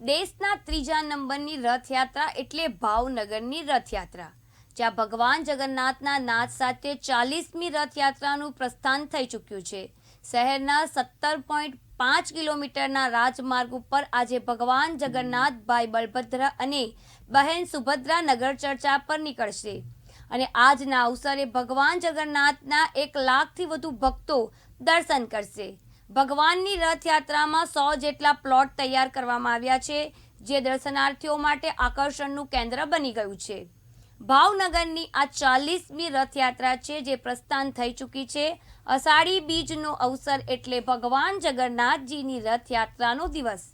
દેશના ત્રીજા નંબરની રથયાત્રા એટલે ભાવનગરની રથયાત્રા, જ્યાં ભગવાન જગન્નાથના નાથ સાથે ચાલીસમી રથયાત્રાનું પ્રસ્થાન થઈ ચૂક્યું છે. શહેરના સત્તર પોઈન્ટ પાંચ કિલોમીટરના રાજમાર્ગ ઉપર આજે ભગવાન જગન્નાથ, ભાઈ બલભદ્ર અને બહેન સુભદ્રા નગર ચર્ચા પર નીકળશે. અને આજના અવસરે ભગવાન જગન્નાથના એક લાખથી વધુ ભક્તો દર્શન કરશે. ભગવાનની રથયાત્રામાં સો જેટલા પ્લોટ તૈયાર કરવામાં આવ્યા છે, જે દર્શનાર્થીઓ માટે આકર્ષણનું કેન્દ્ર બની ગયું છે. ભાવનગરની આ ચાલીસમી રથયાત્રા છે, જે પ્રસ્થાન થઈ ચૂકી છે. અષાઢી બીજનો અવસર એટલે ભગવાન જગન્નાથજીની રથયાત્રાનો દિવસ.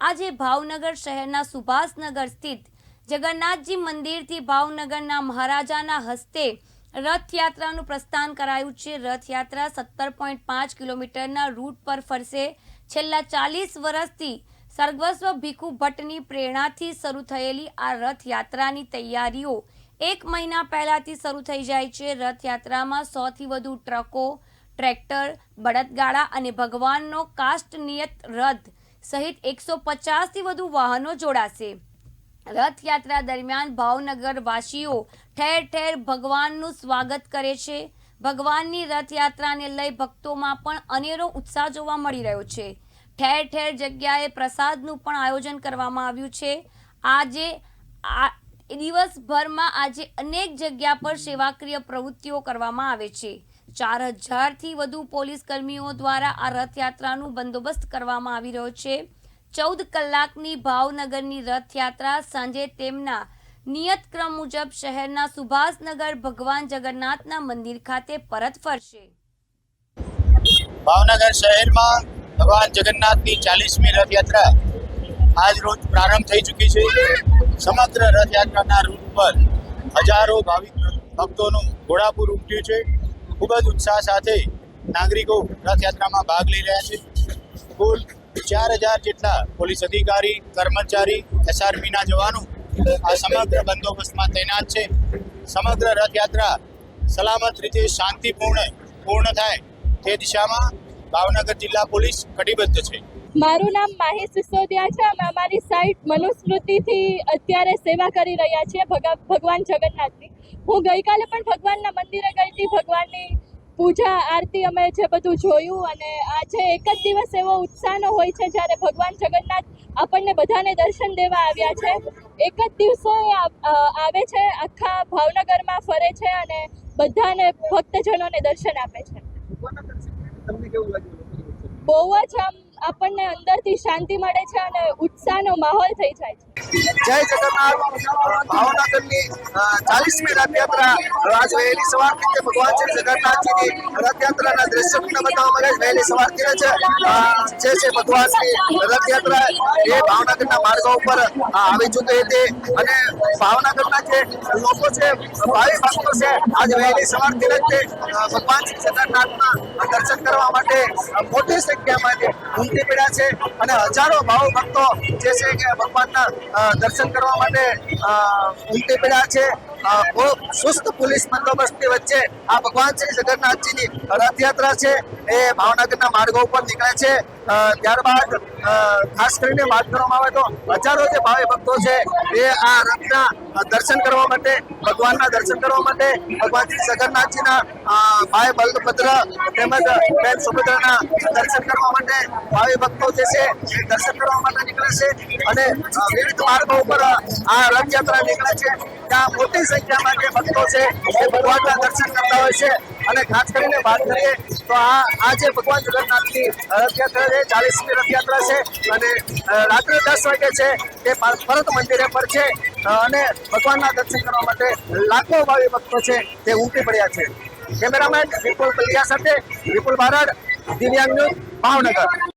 આજે ભાવનગર શહેરના સુભાષનગર સ્થિત જગન્નાથજી મંદિરથી ભાવનગરના મહારાજાના હસ્તે રથયાત્રાનું પ્રસ્થાન કરાયું છે. રથયાત્રા સત્તર પોઈન્ટ પાંચ કિલોમીટરના રૂટ પર ફરશે. છેલ્લા ચાલીસ વર્ષથી સર્વસ્વ ભીખુ ભટ્ટની પ્રેરણાથી શરૂ થયેલી આ રથયાત્રાની તૈયારીઓ એક મહિના પહેલાથી શરૂ થઈ જાય છે. રથયાત્રામાં સોથી વધુ ટ્રકો, ટ્રેક્ટર, બળદગાડા અને ભગવાનનો કાસ્ટ નિયત રથ સહિત એકસો પચાસથી વધુ વાહનો જોડાશે. રથયાત્રા દરમિયાન ભાવનગર વાસીઓ ઠેર ઠેર ભગવાનનું સ્વાગત કરે છે. ભગવાનની રથયાત્રાને લઈ ભક્તોમાં પણ અનેરો ઉત્સાહ જોવા મળી રહ્યો છે. ઠેર ઠેર જગ્યાએ પ્રસાદનું પણ આયોજન કરવામાં આવ્યું છે. આજે આ દિવસભરમાં આજે અનેક જગ્યા પર સેવાક્રિય પ્રવૃત્તિઓ કરવામાં આવે છે. ચાર હજારથી વધુ પોલીસ કર્મીઓ દ્વારા આ રથયાત્રાનું બંદોબસ્ત કરવામાં આવી રહ્યો છે. ચૌદ કલાકની ભાવનગરની રથયાત્રા સાંજે તેમના નિયત ક્રમ મુજબ શહેરના સુભાષનગર ભગવાન જગન્નાથના મંદિર ખાતે પરત ફરશે. ભાવનગર શહેરમાં ભગવાન જગન્નાથની ચાલીસમી રથયાત્રા આજ રોજ પ્રારંભ થઈ ચૂકી છે. સમગ્ર રથયાત્રાના રૂટ પર હજારો ભાવિક ભક્તોનું ઘોડાપુર ઉમટ્યું છે. ખૂબ જ ઉત્સાહ સાથે નાગરિકો રથયાત્રામાં ભાગ લઈ રહ્યા છે. કુલ ચાર હજાર જેટલા પોલીસ અધિકારી, કર્મચારી એસઆરપીના જવાનો આ સમગ્ર બંદોબસ્તમાં તૈનાત છે. સમગ્ર રથયાત્રા સલામત રીતે શાંતિપૂર્ણ, પૂર્ણ થાય તે દિશામાં ભાવનગર જિલ્લા પોલીસ કટિબદ્ધ છે. મારું નામ માહી સિસોદિયા છે. અમે અમારી સાઈટ મનુસ્મૃતિથી અત્યારે સેવા કરી રહ્યા છીએ ભગા- ભગવાન જગન્નાથની. હું ગઈકાલે પણ ભગવાનના મંદિરે ગઈ હતી. ભગવાનની પૂજા આરતી અમે જે બધું જોયું અને આજે એક જ દિવસ એવો ઉત્સાહનો હોય છે જ્યારે ભગવાન જગન્નાથ આપણને બધાને દર્શન દેવા આવ્યા છે. એક જ દિવસે આવે છે આખા ભાવનગરમાં ફરે છે અને બધાને ભક્તજનોને દર્શન આપે છે. બહુ જ આમ આપણને અંદરથી શાંતિ મળે છે અને ઉત્સાહનો માહોલ થઈ જાય છે. જય જગન્નાથ. ભાવનગરની ચાલીસમી રથયાત્રા આજ વહેલી સવારથી તે ભગવાન શ્રી જગન્નાથજીની રથયાત્રાના દ્રશ્ય તમને બતાવવા માટે વહેલી સવારથી જ જે છે ભગવાનની રથયાત્રા, એ ભાવનગરના માર્ગો ઉપર આવી ચૂકી હતી. અને ભાવનગરના જે લોકો છે, ભાવિ ભક્તો છે, આજ વહેલી સવારથી જ તે ભગવાન શ્રી જગન્નાથના દર્શન કરવા માટે મોટી સંખ્યામાં ઉમટી પડ્યા છે અને હજારો ભાવ ભક્તો જે છે કે ભગવાનના દર્શન કરવા માટે ઉમટી પડ્યા છે. બહુ સુસ્ત પોલીસ બંદોબસ્તની વચ્ચે આ ભગવાન શ્રી જગન્નાથજીની રથયાત્રા છે. એ ભાવનગરના માર્ગો ઉપર નીકળે છે. ત્યારબાદ ખાસ કરીને વાત કરવામાં આવે તો હજારો જે ભાવે ભક્તો છે એ આ રથના દર્શન કરવા માટે, ભગવાનના દર્શન કરવા માટે ભગવાન શ્રી જગન્નાથજીના ભાઈ બલભદ્ર તેમજ બેન સુભદ્રાના દર્શન કરવા માટે ભાવે ભક્તો જે છે દર્શન કરવા માટે નીકળે છે અને વિવિધ માર્ગો ઉપર આ રથયાત્રા નીકળે છે. ત્યાં મોટી સંખ્યામાં જે ભક્તો છે એ ભગવાનના દર્શન કરતા હોય છે. અને ખાસ કરીને વાત કરીએ તો આ આ જે ભગવાન જગન્નાથની રથયાત્રા છે, ચાલીસમી રથયાત્રા છે અને રાત્રે દસ વાગે છે તે પરત મંદિરે પર છે અને ભગવાનના દર્શન કરવા માટે લાખો ભાવિ ભક્તો છે તે ઉમટી પડ્યા છે. કેમેરામેન વિપુલ પલિયા સાથે વિપુલ બારડ, દિવ્યાંગ ન્યૂઝ ભાવનગર.